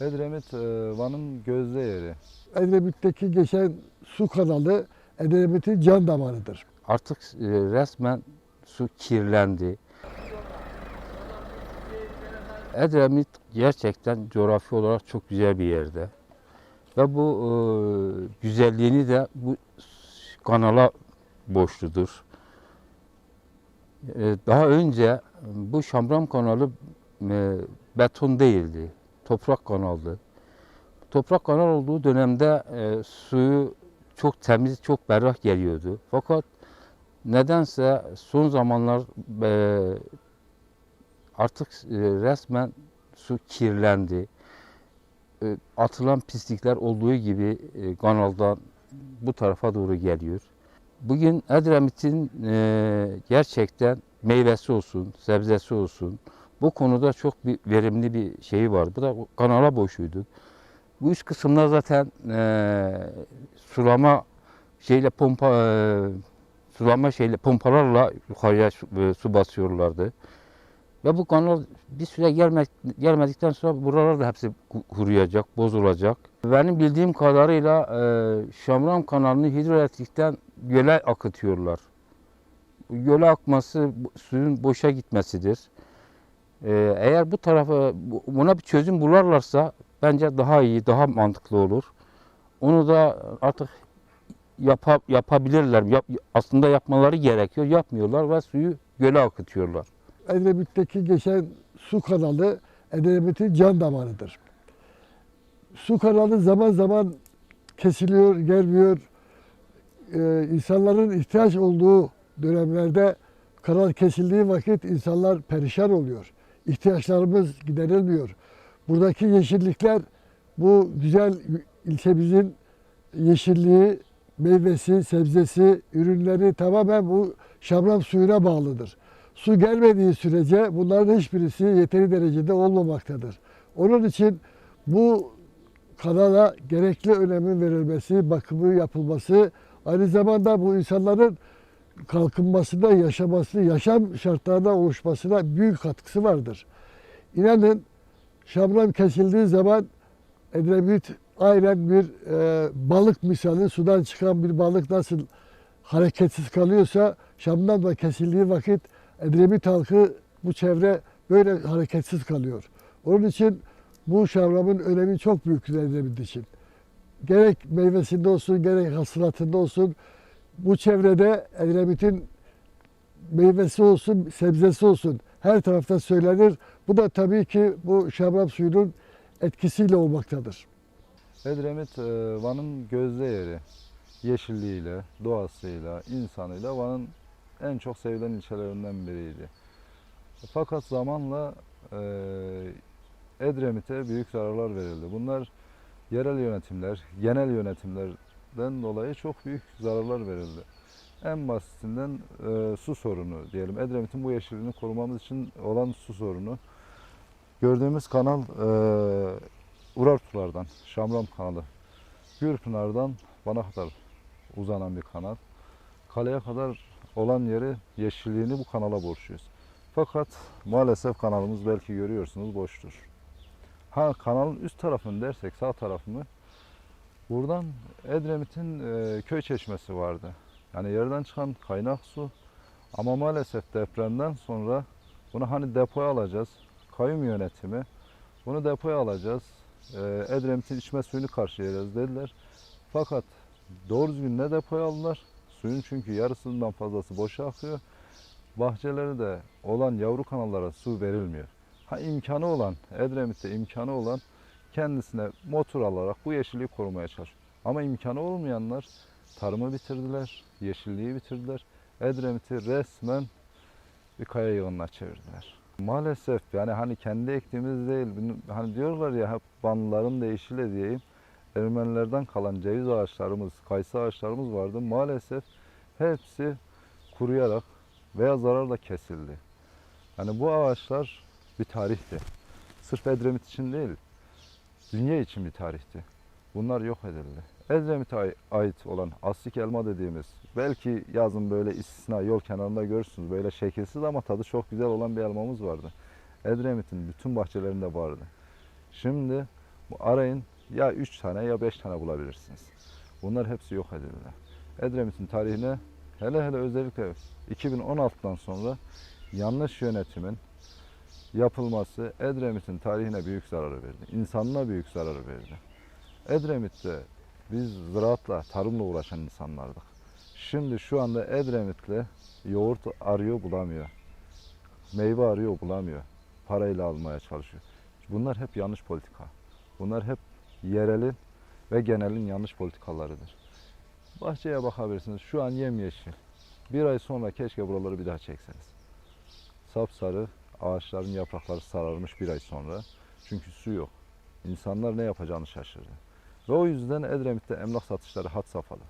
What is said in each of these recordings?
Edremit e, Van'ın gözde yeri. Edremit'teki geçen su kanalı Edremit'in can damarıdır. Artık e, resmen su kirlendi. Edremit gerçekten coğrafi olarak çok güzel bir yerde. Ve bu e, güzelliğini de bu kanala borçludur. E, daha önce bu Şamram kanalı e, beton değildi. Toprak kanaldı. Toprak kanal olduğu dönemde e, suyu çok temiz, çok berrak geliyordu. Fakat nedense son zamanlar e, artık e, resmen su kirlendi. E, atılan pislikler olduğu gibi e, kanaldan bu tarafa doğru geliyor. Bugün Edremit'in e, gerçekten meyvesi olsun, sebzesi olsun bu konuda çok bir verimli bir şeyi var. Bu da kanala boşuydu. Bu üst kısımda zaten e, sulama şeyle pompa e, sulama şeyle pompalarla yukarıya su, e, su basıyorlardı. Ve bu kanal bir süre gelmek, gelmedikten sonra buralar da hepsi ku- kuruyacak, bozulacak. Benim bildiğim kadarıyla e, Şamram kanalını hidroelektrikten göle akıtıyorlar. Göle akması suyun boşa gitmesidir. E, eğer bu tarafa bu- buna bir çözüm bularlarsa bence daha iyi, daha mantıklı olur. Onu da artık yapa, yapabilirler. Yap- aslında yapmaları gerekiyor. Yapmıyorlar ve suyu göle akıtıyorlar. Edremit'teki geçen su kanalı Edremit'in can damarıdır. Su kanalı zaman zaman kesiliyor, gelmiyor. Ee, insanların ihtiyaç olduğu dönemlerde kanal kesildiği vakit insanlar perişan oluyor. İhtiyaçlarımız giderilmiyor. Buradaki yeşillikler bu güzel ilçemizin yeşilliği, meyvesi, sebzesi, ürünleri tamamen bu şamram suyuna bağlıdır. Su gelmediği sürece bunların hiçbirisi yeteri derecede olmamaktadır. Onun için bu kanala gerekli önemin verilmesi, bakımı yapılması, aynı zamanda bu insanların kalkınmasına, yaşaması, yaşam şartlarına oluşmasına büyük katkısı vardır. İnanın şamram kesildiği zaman Edremit aynen bir e, balık misali sudan çıkan bir balık nasıl hareketsiz kalıyorsa şamdan da kesildiği vakit Edremit halkı bu çevre böyle hareketsiz kalıyor. Onun için bu şavramın önemi çok büyük Edremit için. Gerek meyvesinde olsun, gerek hasılatında olsun bu çevrede Edremit'in meyvesi olsun, sebzesi olsun her tarafta söylenir. Bu da tabii ki bu şamram suyunun etkisiyle olmaktadır. Edremit e, Van'ın gözde yeri. Yeşilliğiyle, doğasıyla, insanıyla Van'ın en çok sevilen ilçelerinden biriydi. Fakat zamanla e, Edremit'e büyük zararlar verildi. Bunlar yerel yönetimler, genel yönetimlerden dolayı çok büyük zararlar verildi. En basitinden e, su sorunu diyelim. Edremit'in bu yeşilliğini korumamız için olan su sorunu. Gördüğümüz kanal e, Urartulardan, Şamram kanalı. Gürpınar'dan Van'a kadar uzanan bir kanal. Kaleye kadar olan yeri yeşilliğini bu kanala borçluyuz. Fakat maalesef kanalımız belki görüyorsunuz boştur. Ha kanalın üst tarafını dersek sağ tarafını buradan Edremit'in e, köy çeşmesi vardı. Yani yerden çıkan kaynak su ama maalesef depremden sonra bunu hani depoya alacağız. Kayyum yönetimi bunu depoya alacağız. E, Edremit'in içme suyunu karşılayacağız dediler. Fakat doğru düzgün ne depoya aldılar. Suyun çünkü yarısından fazlası boşa akıyor. Bahçelere de olan yavru kanallara su verilmiyor. Ha imkanı olan, Edremit'te imkanı olan kendisine motor alarak bu yeşilliği korumaya çalışıyor. Ama imkanı olmayanlar tarımı bitirdiler, yeşilliği bitirdiler. Edremit'i resmen bir kaya yığınına çevirdiler. Maalesef yani hani kendi ektiğimiz değil, hani diyorlar ya hep Vanlıların değişiyle diyeyim. Ermenilerden kalan ceviz ağaçlarımız, kayısı ağaçlarımız vardı. Maalesef hepsi kuruyarak veya zararla kesildi. Yani bu ağaçlar bir tarihti. Sırf Edremit için değil, dünya için bir tarihti. Bunlar yok edildi. Edremit'e ai- ait olan aslik elma dediğimiz, belki yazın böyle istisna yol kenarında görürsünüz. Böyle şekilsiz ama tadı çok güzel olan bir elmamız vardı. Edremit'in bütün bahçelerinde vardı. Şimdi arayın ya 3 tane ya 5 tane bulabilirsiniz. Bunlar hepsi yok edildi. Edremit'in tarihine hele hele özellikle 2016'dan sonra yanlış yönetimin yapılması Edremit'in tarihine büyük zararı verdi. İnsanlığa büyük zararı verdi. Edremit'te biz ziraatla, tarımla uğraşan insanlardık. Şimdi şu anda Edremit'le yoğurt arıyor bulamıyor. Meyve arıyor bulamıyor. Parayla almaya çalışıyor. Bunlar hep yanlış politika. Bunlar hep yerelin ve genelin yanlış politikalarıdır. Bahçeye bakabilirsiniz. Şu an yemyeşil. Bir ay sonra keşke buraları bir daha çekseniz. Sapsarı ağaçların yaprakları sararmış bir ay sonra. Çünkü su yok. İnsanlar ne yapacağını şaşırdı. Ve o yüzden Edremit'te emlak satışları had safhada.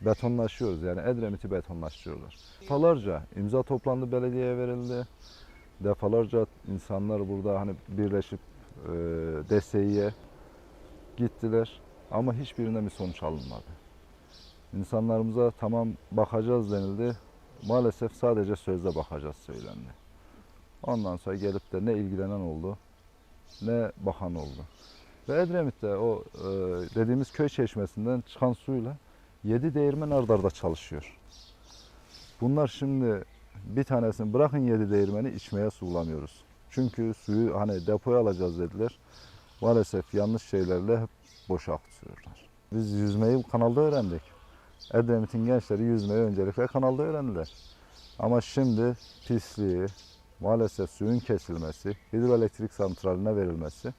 Betonlaşıyoruz yani Edremit'i betonlaştırıyorlar. Defalarca imza toplandı belediyeye verildi. Defalarca insanlar burada hani birleşip e, DSİ'ye gittiler ama hiçbirinden bir sonuç alınmadı. İnsanlarımıza tamam bakacağız denildi. Maalesef sadece sözde bakacağız söylendi. Ondan sonra gelip de ne ilgilenen oldu ne bakan oldu. Ve Edremit'te o e, dediğimiz köy çeşmesinden çıkan suyla yedi değirmen ard arda çalışıyor. Bunlar şimdi bir tanesini bırakın yedi değirmeni içmeye su bulamıyoruz. Çünkü suyu hani depoya alacağız dediler. Maalesef yanlış şeylerle hep boşa akıtıyorlar. Biz yüzmeyi kanalda öğrendik. Edremit'in gençleri yüzmeyi öncelikle kanalda öğrendiler. Ama şimdi pisliği, maalesef suyun kesilmesi, hidroelektrik santraline verilmesi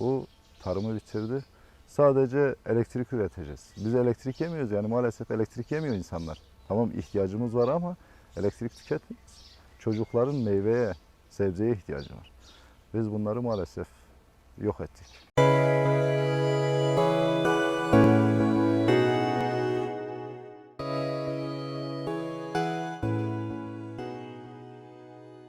bu tarımı bitirdi. Sadece elektrik üreteceğiz. Biz elektrik yemiyoruz yani maalesef elektrik yemiyor insanlar. Tamam ihtiyacımız var ama elektrik tüketmiyoruz. Çocukların meyveye, sebzeye ihtiyacı var. Biz bunları maalesef yok ettik.